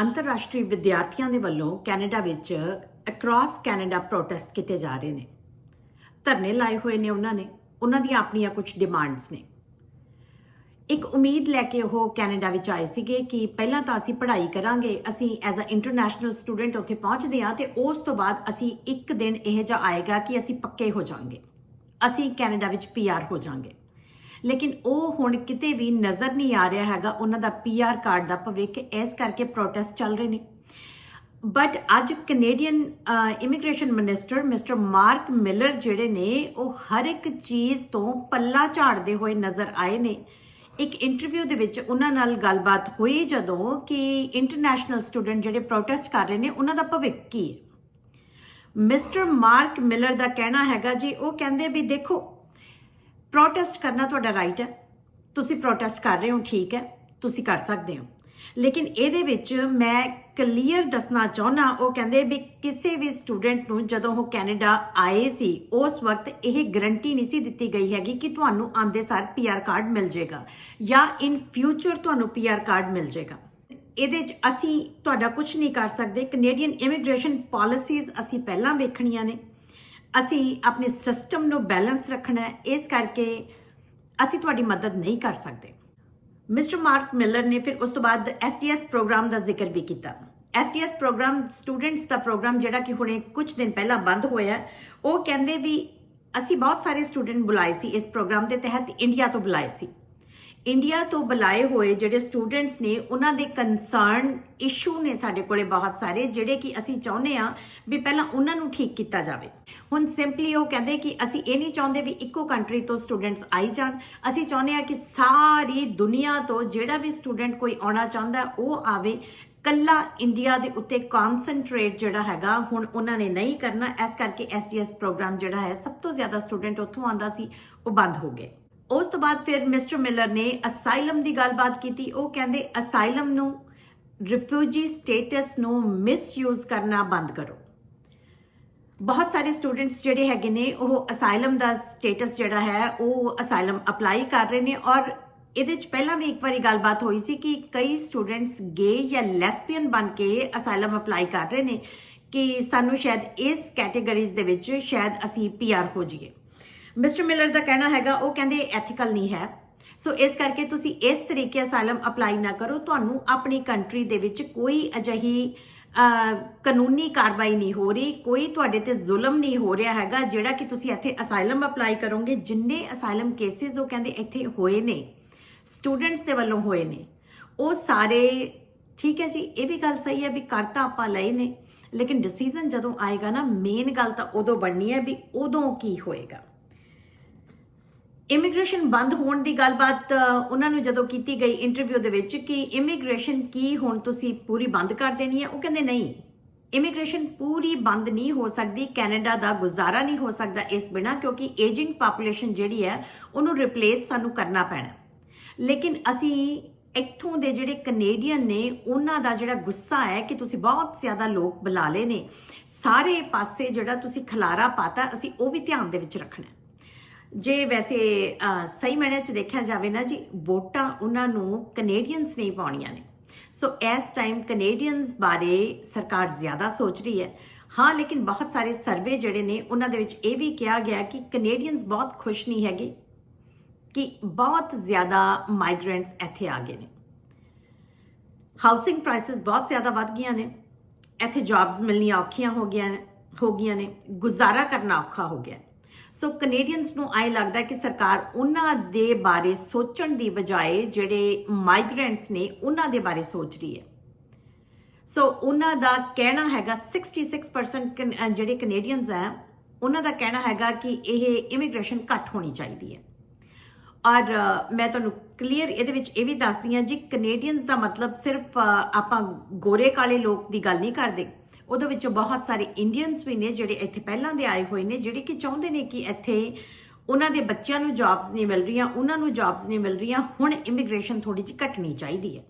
ਅੰਤਰਰਾਸ਼ਟਰੀ ਵਿਦਿਆਰਥੀਆਂ ਦੇ ਵੱਲੋਂ ਕੈਨੇਡਾ ਵਿੱਚ ਅਕ੍ਰੋਸ ਕੈਨੇਡਾ ਪ੍ਰੋਟੈਸਟ ਕੀਤੇ ਜਾ ਰਹੇ ਨੇ। ਧਰਨੇ ਲਾਏ ਹੋਏ ਨੇ ਉਹਨਾਂ ਨੇ। ਉਹਨਾਂ ਦੀਆਂ ਆਪਣੀਆਂ ਕੁਝ ਡਿਮਾਂਡਸ ਨੇ। ਇੱਕ ਉਮੀਦ ਲੈ ਕੇ ਉਹ ਕੈਨੇਡਾ ਵਿੱਚ ਆਏ ਸੀਗੇ ਕਿ ਪਹਿਲਾਂ ਤਾਂ ਅਸੀਂ ਪੜ੍ਹਾਈ ਕਰਾਂਗੇ, ਅਸੀਂ ਐਜ਼ ਅ ਇੰਟਰਨੈਸ਼ਨਲ ਸਟੂਡੈਂਟ ਉੱਥੇ ਪਹੁੰਚਦੇ ਹਾਂ ਤੇ ਉਸ ਤੋਂ ਬਾਅਦ ਅਸੀਂ ਇੱਕ ਦਿਨ ਇਹ ਜਿਹਾ ਆਏਗਾ ਕਿ ਅਸੀਂ ਪੱਕੇ ਹੋ ਜਾਾਂਗੇ। ਅਸੀਂ ਕੈਨੇਡਾ ਵਿੱਚ ਪੀਆਰ ਹੋ ਜਾਾਂਗੇ। ਲੇਕਿਨ ਉਹ ਹੁਣ ਕਿਤੇ ਵੀ ਨਜ਼ਰ ਨਹੀਂ ਆ ਰਿਹਾ ਹੈਗਾ। ਉਹਨਾਂ ਦਾ ਪੀਆਰ ਕਾਰਡ ਦਾ ਭਵਿੱਖ ਇਸ ਕਰਕੇ ਪ੍ਰੋਟੈਸਟ ਚੱਲ ਰਹੇ ਨੇ। ਬਟ ਅੱਜ Canadian immigration minister mister Mark Miller ਜਿਹੜੇ ਨੇ, ਉਹ ਹਰ ਇੱਕ ਚੀਜ਼ ਤੋਂ ਪੱਲਾ ਝਾੜਦੇ ਹੋਏ ਨਜ਼ਰ ਆਏ ਨੇ। ਇੱਕ ਇੰਟਰਵਿਊ ਦੇ ਵਿੱਚ ਉਹਨਾਂ ਨਾਲ ਗੱਲਬਾਤ ਹੋਈ ਜਦੋਂ ਕਿ ਇੰਟਰਨੈਸ਼ਨਲ ਸਟੂਡੈਂਟ ਜਿਹੜੇ ਪ੍ਰੋਟੈਸਟ ਕਰ ਰਹੇ ਨੇ, ਉਹਨਾਂ ਦਾ ਭਵਿੱਖ ਕੀ ਹੈ? ਮਿਸਟਰ ਮਾਰਕ ਮਿਲਰ ਦਾ ਕਹਿਣਾ ਹੈਗਾ ਜੀ, ਉਹ ਕਹਿੰਦੇ ਵੀ ਦੇਖੋ ਪ੍ਰੋਟੈਸਟ ਕਰਨਾ ਤੁਹਾਡਾ ਰਾਈਟ ਹੈ। ਤੁਸੀਂ ਪ੍ਰੋਟੈਸਟ ਕਰ ਰਹੇ ਹੋ, ਠੀਕ ਹੈ। ਤੁਸੀਂ ਕਰ ਸਕਦੇ ਹੋ। ਲੇਕਿਨ ਇਹਦੇ ਵਿੱਚ ਮੈਂ ਕਲੀਅਰ ਦੱਸਣਾ ਚਾਹੁੰਦਾ ਉਹ ਕਹਿੰਦੇ ਵੀ ਕਿਸੇ ਵੀ ਸਟੂਡੈਂਟ ਨੂੰ ਜਦੋਂ ਉਹ ਕੈਨੇਡਾ ਆਏ ਸੀ, ਉਸ ਵਕਤ ਇਹ ਗਰੰਟੀ ਨਹੀਂ ਸੀ ਦਿੱਤੀ ਗਈ ਹੈਗੀ ਕਿ ਤੁਹਾਨੂੰ ਆਂਦੇ ਸਾਰ ਪੀਆਰ ਕਾਰਡ ਮਿਲ ਜਾਏਗਾ ਜਾਂ ਇਨ ਫਿਊਚਰ ਤੁਹਾਨੂੰ ਪੀਆਰ ਕਾਰਡ ਮਿਲ ਜਾਏਗਾ। ਇਹਦੇ 'ਚ ਅਸੀਂ ਤੁਹਾਡਾ ਕੁਝ ਨਹੀਂ ਕਰ ਸਕਦੇ। ਕੈਨੇਡੀਅਨ ਇਮੀਗ੍ਰੇਸ਼ਨ ਪਾਲਿਸੀਜ਼ ਅਸੀਂ ਪਹਿਲਾਂ ਵੇਖਣੀਆਂ ਨੇ। ਅਸੀਂ ਆਪਣੇ ਸਿਸਟਮ ਨੂੰ ਬੈਲੈਂਸ ਰੱਖਣਾ ਹੈ, ਇਸ ਕਰਕੇ ਅਸੀਂ ਤੁਹਾਡੀ ਮਦਦ ਨਹੀਂ ਕਰ ਸਕਦੇ। ਮਿਸਟਰ ਮਾਰਕ ਮਿਲਰ ਨੇ ਫਿਰ ਉਸ ਤੋਂ ਬਾਅਦ ਐਸਟੀਐਸ ਪ੍ਰੋਗਰਾਮ ਦਾ ਜ਼ਿਕਰ ਵੀ ਕੀਤਾ। ਐਸਟੀਐਸ ਪ੍ਰੋਗਰਾਮ ਸਟੂਡੈਂਟਸ ਦਾ ਪ੍ਰੋਗਰਾਮ ਜਿਹੜਾ ਕਿ ਹੁਣੇ ਕੁਝ ਦਿਨ ਪਹਿਲਾਂ ਬੰਦ ਹੋਇਆ ਉਹ ਕਹਿੰਦੇ ਵੀ ਅਸੀਂ ਬਹੁਤ ਸਾਰੇ ਸਟੂਡੈਂਟ ਬੁਲਾਏ ਸੀ ਇਸ ਪ੍ਰੋਗਰਾਮ ਦੇ ਤਹਿਤ ਇੰਡੀਆ ਤੋਂ ਬੁਲਾਏ ਸੀ। ਇੰਡੀਆ ਤੋਂ ਬੁਲਾਏ ਹੋਏ ਜਿਹੜੇ ਸਟੂਡੈਂਟਸ ਨੇ, ਉਹਨਾਂ ਦੇ ਕੰਸਰਨ ਇਸ਼ੂ ਨੇ ਸਾਡੇ ਕੋਲੇ ਬਹੁਤ ਸਾਰੇ, ਜਿਹੜੇ ਕਿ ਅਸੀਂ ਚਾਹੁੰਦੇ ਆ ਵੀ ਪਹਿਲਾਂ ਉਹਨਾਂ ਨੂੰ ਠੀਕ ਕੀਤਾ ਜਾਵੇ। ਹੁਣ ਸਿੰਪਲੀ ਉਹ ਕਹਿੰਦੇ ਕਿ ਅਸੀਂ ਇਹ ਨਹੀਂ ਚਾਹੁੰਦੇ ਵੀ ਇੱਕੋ ਕੰਟਰੀ ਤੋਂ ਸਟੂਡੈਂਟਸ ਆਈ ਜਾਣ। ਅਸੀਂ ਚਾਹੁੰਦੇ ਆ ਕਿ ਸਾਰੀ ਦੁਨੀਆ ਤੋਂ ਜਿਹੜਾ ਵੀ ਸਟੂਡੈਂਟ ਕੋਈ ਆਉਣਾ ਚਾਹੁੰਦਾ, ਉਹ ਆਵੇ। ਕੱਲਾ ਇੰਡੀਆ ਦੇ ਉੱਤੇ ਕਨਸੈਂਟਰੇਟ ਜਿਹੜਾ ਹੈਗਾ, ਹੁਣ ਉਹਨਾਂ ਨੇ ਨਹੀਂ ਕਰਨਾ। ਇਸ ਕਰਕੇ ਐਸਡੀਐਸ ਪ੍ਰੋਗਰਾਮ ਜਿਹੜਾ ਹੈ, ਸਭ ਤੋਂ ਜ਼ਿਆਦਾ ਸਟੂਡੈਂਟ ਉੱਥੋਂ ਆਂਦਾ ਸੀ, ਉਹ ਬੰਦ ਹੋ ਗਏ। ਉਸ ਤੋਂ ਬਾਅਦ ਫਿਰ ਮਿਸਟਰ ਮਿਲਰ ਨੇ ਅਸਾਈਲਮ ਦੀ ਗੱਲਬਾਤ ਕੀਤੀ। ਉਹ ਕਹਿੰਦੇ, ਅਸਾਈਲਮ ਨੂੰ ਰਿਫਿਊਜੀ ਸਟੇਟਸ ਨੂੰ ਮਿਸਯੂਜ਼ ਕਰਨਾ ਬੰਦ ਕਰੋ। ਬਹੁਤ ਸਾਰੇ ਸਟੂਡੈਂਟਸ ਜਿਹੜੇ ਹੈਗੇ ਨੇ, ਉਹ ਅਸਾਈਲਮ ਦਾ ਸਟੇਟਸ ਜਿਹੜਾ ਹੈ, ਉਹ ਅਸਾਈਲਮ ਅਪਲਾਈ ਕਰ ਰਹੇ ਨੇ ਔਰ ਇਹਦੇ ਚ ਪਹਿਲਾਂ ਵੀ ਇੱਕ ਵਾਰੀ ਗੱਲਬਾਤ ਹੋਈ ਸੀ ਕਿ ਕਈ ਸਟੂਡੈਂਟਸ ਗੇ ਜਾਂ ਲੈਸਬੀਅਨ ਬਣ ਕੇ ਅਸਾਈਲਮ ਅਪਲਾਈ ਕਰ ਰਹੇ ਨੇ ਕਿ ਸਾਨੂੰ ਸ਼ਾਇਦ ਇਸ ਕੈਟੇਗਰੀਜ਼ ਦੇ ਵਿੱਚ ਸ਼ਾਇਦ ਅਸੀਂ ਪੀਆਰ ਹੋ ਜਾਈਏ। ਮਿਸਟਰ ਮਿਲਰ ਦਾ ਕਹਿਣਾ ਹੈਗਾ, ਉਹ ਕਹਿੰਦੇ ਐਥੀਕਲ ਨਹੀਂ ਹੈ। ਸੋ ਇਸ ਕਰਕੇ ਤੁਸੀਂ ਇਸ ਤਰੀਕੇ ਅਸਾਈਲਮ ਅਪਲਾਈ ਨਾ ਕਰੋ। ਤੁਹਾਨੂੰ ਆਪਣੀ ਕੰਟਰੀ ਦੇ ਵਿੱਚ ਕੋਈ ਅਜਿਹੀ ਕਾਨੂੰਨੀ ਕਾਰਵਾਈ ਨਹੀਂ ਹੋ ਰਹੀ, ਕੋਈ ਤੁਹਾਡੇ ਤੇ ਜ਼ੁਲਮ ਨਹੀਂ ਹੋ ਰਿਹਾ ਹੈਗਾ, ਜਿਹੜਾ ਕਿ ਤੁਸੀਂ ਇੱਥੇ ਅਸਾਈਲਮ ਅਪਲਾਈ ਕਰੋਗੇ, ਜਿੰਨੇ ਅਸਾਈਲਮ ਕੇਸਿਸ ਉਹ ਕਹਿੰਦੇ ਇੱਥੇ ਹੋਏ ਨੇ ਸਟੂਡੈਂਟਸ ਦੇ ਵੱਲੋਂ ਹੋਏ ਨੇ। ਉਹ ਸਾਰੇ, ਠੀਕ ਹੈ ਜੀ, ਇਹ ਵੀ ਗੱਲ ਸਹੀ ਹੈ ਵੀ ਕਰਤਾ ਆਪਾਂ ਲਏ ਨੇ, ਲੇਕਿਨ ਡਿਸੀਜਨ ਜਦੋਂ ਆਏਗਾ ਨਾ ਮੇਨ ਗੱਲ ਤਾਂ ਉਦੋਂ ਬਣਨੀ ਹੈ ਵੀ ਉਦੋਂ ਕੀ ਹੋਏਗਾ। ਇਮੀਗ੍ਰੇਸ਼ਨ ਬੰਦ ਹੋਣ ਦੀ ਗੱਲਬਾਤ ਉਹਨਾਂ ਨੂੰ ਜਦੋਂ ਕੀਤੀ ਗਈ ਇੰਟਰਵਿਊ ਦੇ ਵਿੱਚ ਕਿ ਇਮੀਗ੍ਰੇਸ਼ਨ ਕੀ ਹੁਣ ਤੁਸੀਂ ਪੂਰੀ ਬੰਦ ਕਰ ਦੇਣੀ ਹੈ, ਉਹ ਕਹਿੰਦੇ ਨਹੀਂ। ਇਮੀਗ੍ਰੇਸ਼ਨ ਪੂਰੀ ਬੰਦ ਨਹੀਂ ਹੋ ਸਕਦੀ, ਕੈਨੇਡਾ ਦਾ ਗੁਜ਼ਾਰਾ ਨਹੀਂ ਹੋ ਸਕਦਾ ਇਸ ਬਿਨਾ ਕਿਉਂਕਿ ਏਜਿੰਗ ਪਾਪੂਲੇਸ਼ਨ ਜਿਹੜੀ ਹੈ, ਉਹਨੂੰ ਰਿਪਲੇਸ ਸਾਨੂੰ ਕਰਨਾ ਪੈਣਾ। ਲੇਕਿਨ ਅਸੀਂ ਇੱਥੋਂ ਦੇ ਜਿਹੜੇ ਕੈਨੇਡੀਅਨ ਨੇ, ਉਹਨਾਂ ਦਾ ਜਿਹੜਾ ਗੁੱਸਾ ਹੈ ਕਿ ਤੁਸੀਂ ਬਹੁਤ ਜ਼ਿਆਦਾ ਲੋਕ ਬੁਲਾ ਲਏ ਨੇ, ਸਾਰੇ ਪਾਸੇ ਜਿਹੜਾ ਤੁਸੀਂ ਖਲਾਰਾ ਪਾਤਾ, ਅਸੀਂ ਉਹ ਵੀ ਧਿਆਨ ਦੇ ਵਿੱਚ ਰੱਖਣਾ ਜੇ ਵੈਸੇ ਸਹੀ ਮਾਇਨੇ ਚ ਦੇਖਿਆ ਜਾਵੇ ਨਾ ਜੀ, ਵੋਟਾਂ ਉਹਨਾਂ ਨੂੰ ਕੈਨੇਡੀਅਨਸ ਨਹੀਂ ਪਾਉਣੀਆਂ ਨੇ। ਸੋ ਇਸ ਟਾਈਮ ਕੈਨੇਡੀਅਨਸ ਬਾਰੇ ਸਰਕਾਰ ਜ਼ਿਆਦਾ ਸੋਚ ਰਹੀ ਹੈ। ਹਾਂ, ਲੇਕਿਨ ਬਹੁਤ ਸਾਰੇ ਸਰਵੇ ਜਿਹੜੇ ਨੇ, ਉਹਨਾਂ ਦੇ ਵਿੱਚ ਇਹ ਵੀ ਕਿਹਾ ਗਿਆ ਕਿ ਕੈਨੇਡੀਅਨਸ ਬਹੁਤ ਖੁਸ਼ ਨਹੀਂ ਹੈਗੇ ਕਿ ਬਹੁਤ ਜ਼ਿਆਦਾ ਮਾਈਗ੍ਰੈਂਟਸ ਇੱਥੇ ਆ ਗਏ ਨੇ। ਹਾਊਸਿੰਗ ਪ੍ਰਾਈਸਸ ਬਹੁਤ ਜ਼ਿਆਦਾ ਵੱਧ ਗਈਆਂ ਨੇ। ਇੱਥੇ ਜੌਬਸ ਮਿਲਣੀਆਂ ਔਖੀਆਂ ਹੋ ਗਈਆਂ ਹੋ ਗਈਆਂ ਨੇ। ਗੁਜ਼ਾਰਾ ਕਰਨਾ ਔਖਾ ਹੋ ਗਿਆ। ਸੋ ਕੈਨੇਡੀਅਨਸ ਨੂੰ ਆਈ ਲੱਗਦਾ ਕਿ ਸਰਕਾਰ ਉਹਨਾਂ ਦੇ ਬਾਰੇ ਸੋਚਣ ਦੀ ਬਜਾਏ ਜਿਹੜੇ ਮਾਈਗ੍ਰੈਂਟਸ ਨੇ ਉਹਨਾਂ ਦੇ ਬਾਰੇ ਸੋਚ ਰਹੀ ਹੈ। ਸੋ ਉਹਨਾਂ ਦਾ ਕਹਿਣਾ ਹੈਗਾ 66% ਕਨ- ਜਿਹੜੇ ਕੈਨੇਡੀਅਨਸ ਹੈ, ਉਹਨਾਂ ਦਾ ਕਹਿਣਾ ਹੈਗਾ ਕਿ ਇਹ ਇਮੀਗ੍ਰੇਸ਼ਨ ਘੱਟ ਹੋਣੀ ਚਾਹੀਦੀ ਹੈ। ਔਰ ਮੈਂ ਤੁਹਾਨੂੰ ਕਲੀਅਰ ਇਹਦੇ ਵਿੱਚ ਇਹ ਵੀ ਦੱਸਦੀ ਹਾਂ ਜੀ ਕੈਨੇਡੀਅਨਸ ਦਾ ਮਤਲਬ ਸਿਰਫ ਆਪਾਂ ਗੋਰੇ ਕਾਲੇ ਲੋਕ ਦੀ ਗੱਲ ਨਹੀਂ ਕਰਦੇ। ਉਹਦੇ ਵਿੱਚੋਂ ਬਹੁਤ ਸਾਰੇ ਇੰਡੀਅਨਸ ਵੀ ਨੇ ਜਿਹੜੇ ਇੱਥੇ ਪਹਿਲਾਂ ਦੇ ਆਏ ਹੋਏ ਨੇ, ਜਿਹੜੇ ਕਿ ਚਾਹੁੰਦੇ ਨੇ ਕਿ ਇੱਥੇ ਉਹਨਾਂ ਦੇ ਬੱਚਿਆਂ ਨੂੰ ਜੌਬਸ ਨਹੀਂ ਮਿਲ ਰਹੀਆਂ, ਉਹਨਾਂ ਨੂੰ ਜੌਬਸ ਨਹੀਂ ਮਿਲ ਰਹੀਆਂ, ਹੁਣ ਇਮੀਗ੍ਰੇਸ਼ਨ ਥੋੜੀ ਜਿਹੀ ਘਟਣੀ ਚਾਹੀਦੀ ਹੈ।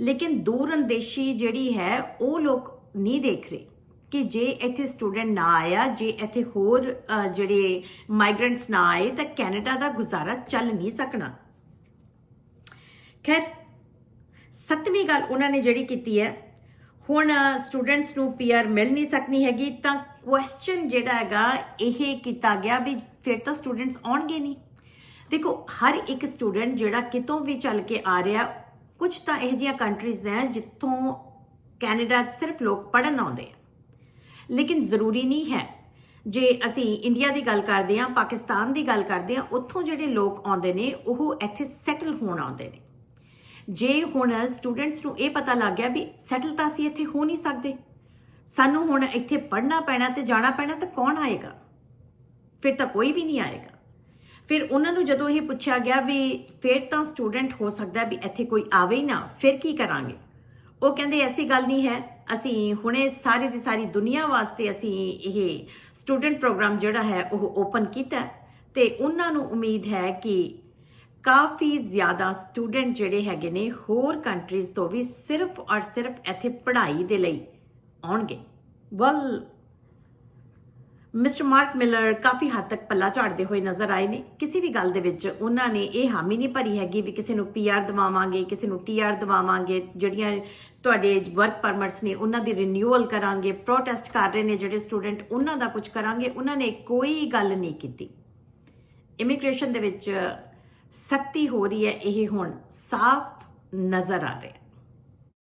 ਲੇਕਿਨ ਦੂਰ ਅੰਦੇਸ਼ੀ ਜਿਹੜੀ ਹੈ, ਉਹ ਲੋਕ ਨਹੀਂ ਦੇਖ ਰਹੇ ਕਿ ਜੇ ਇੱਥੇ ਸਟੂਡੈਂਟ ਨਾ ਆਇਆ, ਜੇ ਇੱਥੇ ਹੋਰ ਜਿਹੜੇ ਮਾਈਗ੍ਰੈਂਟਸ ਨਾ ਆਏ, ਤਾਂ ਕੈਨੇਡਾ ਦਾ ਗੁਜ਼ਾਰਾ ਚੱਲ ਨਹੀਂ ਸਕਣਾ। ਖੈਰ, ਸੱਤਵੀਂ ਗੱਲ ਉਹਨਾਂ ਨੇ ਜਿਹੜੀ ਕੀਤੀ ਹੈ ਹੁਣ ਸਟੂਡੈਂਟਸ ਨੂੰ ਪੀਆਰ ਮਿਲ ਨਹੀਂ ਸਕਣੀ ਹੈਗੀ, ਤਾਂ ਕੁਐਸਚਨ ਜਿਹੜਾ ਹੈਗਾ, ਇਹ ਕੀਤਾ ਗਿਆ ਵੀ ਫਿਰ ਤਾਂ ਸਟੂਡੈਂਟਸ ਆਉਣਗੇ ਨਹੀਂ। ਦੇਖੋ, ਹਰ ਇੱਕ ਸਟੂਡੈਂਟ ਜਿਹੜਾ ਕਿਤੋਂ ਵੀ ਚੱਲ ਕੇ ਆ ਰਿਹਾ ਕੁਝ ਤਾਂ ਇਹੋ ਜਿਹੀਆਂ ਕੰਟਰੀਜ਼ ਹੈ ਜਿੱਥੋਂ ਕੈਨੇਡਾ 'ਚ ਸਿਰਫ ਲੋਕ ਪੜਨ ਆਉਂਦੇ ਆ। ਲੇਕਿਨ ਜ਼ਰੂਰੀ ਨਹੀਂ ਹੈ, ਜੇ ਅਸੀਂ ਇੰਡੀਆ ਦੀ ਗੱਲ ਕਰਦੇ ਹਾਂ, ਪਾਕਿਸਤਾਨ ਦੀ ਗੱਲ ਕਰਦੇ ਹਾਂ, ਉੱਥੋਂ ਜਿਹੜੇ ਲੋਕ ਆਉਂਦੇ ਨੇ, ਉਹ ਇੱਥੇ ਸੈਟਲ ਹੋਣ ਆਉਂਦੇ ਨੇ। ਜੇ ਹੁਣ ਸਟੂਡੈਂਟਸ ਨੂੰ ਇਹ ਪਤਾ ਲੱਗ ਗਿਆ ਵੀ ਸੈਟਲ ਤਾਂ ਅਸੀਂ ਇੱਥੇ ਹੋ ਨਹੀਂ ਸਕਦੇ, ਸਾਨੂੰ ਹੁਣ ਇੱਥੇ ਪੜ੍ਹਨਾ ਪੈਣਾ ਤੇ ਜਾਣਾ ਪੈਣਾ ਤਾਂ ਕੌਣ ਆਏਗਾ? ਫਿਰ ਤਾਂ ਕੋਈ ਵੀ ਨਹੀਂ ਆਏਗਾ। ਫਿਰ ਉਹਨਾਂ ਨੂੰ ਜਦੋਂ ਇਹ ਪੁੱਛਿਆ ਗਿਆ ਵੀ ਫਿਰ ਤਾਂ ਸਟੂਡੈਂਟ ਹੋ ਸਕਦਾ ਵੀ ਇੱਥੇ ਕੋਈ ਆਵੇ ਹੀ ਨਾ, ਫਿਰ ਕੀ ਕਰਾਂਗੇ? ਉਹ ਕਹਿੰਦੇ, ਐਸੀ ਗੱਲ ਨਹੀਂ ਹੈ। ਅਸੀਂ ਹੁਣੇ ਸਾਰੀ ਦੀ ਸਾਰੀ ਦੁਨੀਆ ਵਾਸਤੇ ਅਸੀਂ ਇਹ ਸਟੂਡੈਂਟ ਪ੍ਰੋਗਰਾਮ ਜਿਹੜਾ ਹੈ ਉਹ ਓਪਨ ਕੀਤਾ ਹੈ ਤੇ ਉਹਨਾਂ ਨੂੰ ਉਮੀਦ ਹੈ ਕਿ ਕਾਫੀ ਜ਼ਿਆਦਾ ਸਟੂਡੈਂਟ ਜਿਹੜੇ ਹੈਗੇ ਨੇ ਹੋਰ ਕੰਟਰੀਜ਼ ਤੋਂ ਵੀ ਸਿਰਫ ਔਰ ਸਿਰਫ ਇੱਥੇ ਪੜ੍ਹਾਈ ਦੇ ਲਈ ਆਉਣਗੇ। ਵੈਲ ਮਿਸਟਰ ਮਾਰਕ ਮਿਲਰ ਕਾਫੀ ਹੱਦ ਤੱਕ ਪੱਲਾ ਝਾੜਦੇ ਹੋਏ ਨਜ਼ਰ ਆਏ ਨੇ। ਕਿਸੇ ਵੀ ਗੱਲ ਦੇ ਵਿੱਚ ਉਹਨਾਂ ਨੇ ਇਹ ਹਾਮੀ ਨਹੀਂ ਭਰੀ ਹੈਗੀ ਵੀ ਕਿਸੇ ਨੂੰ ਪੀਆਰ ਦਿਵਾਵਾਂਗੇ, ਕਿਸੇ ਨੂੰ ਟੀਆਰ ਦਿਵਾਵਾਂਗੇ, ਜਿਹੜੀਆਂ ਤੁਹਾਡੇ ਵਰਕ ਪਰਮਿਟਸ ਨੇ ਉਹਨਾਂ ਦੀ ਰੀਨਿਊਅਲ ਕਰਾਂਗੇ ਪ੍ਰੋਟੈਸਟ ਕਰ ਰਹੇ ਨੇ ਜਿਹੜੇ ਸਟੂਡੈਂਟ, ਉਹਨਾਂ ਦਾ ਕੁਝ ਕਰਾਂਗੇ। ਉਹਨਾਂ ਨੇ ਕੋਈ ਗੱਲ ਨਹੀਂ ਕੀਤੀ। ਇਮੀਗ੍ਰੇਸ਼ਨ ਦੇ ਵਿੱਚ ਸਖਤੀ ਹੋ ਰਹੀ ਹੈ ਇਹ ਹੁਣ ਸਾਫ਼ ਨਜ਼ਰ ਆ ਰਿਹਾ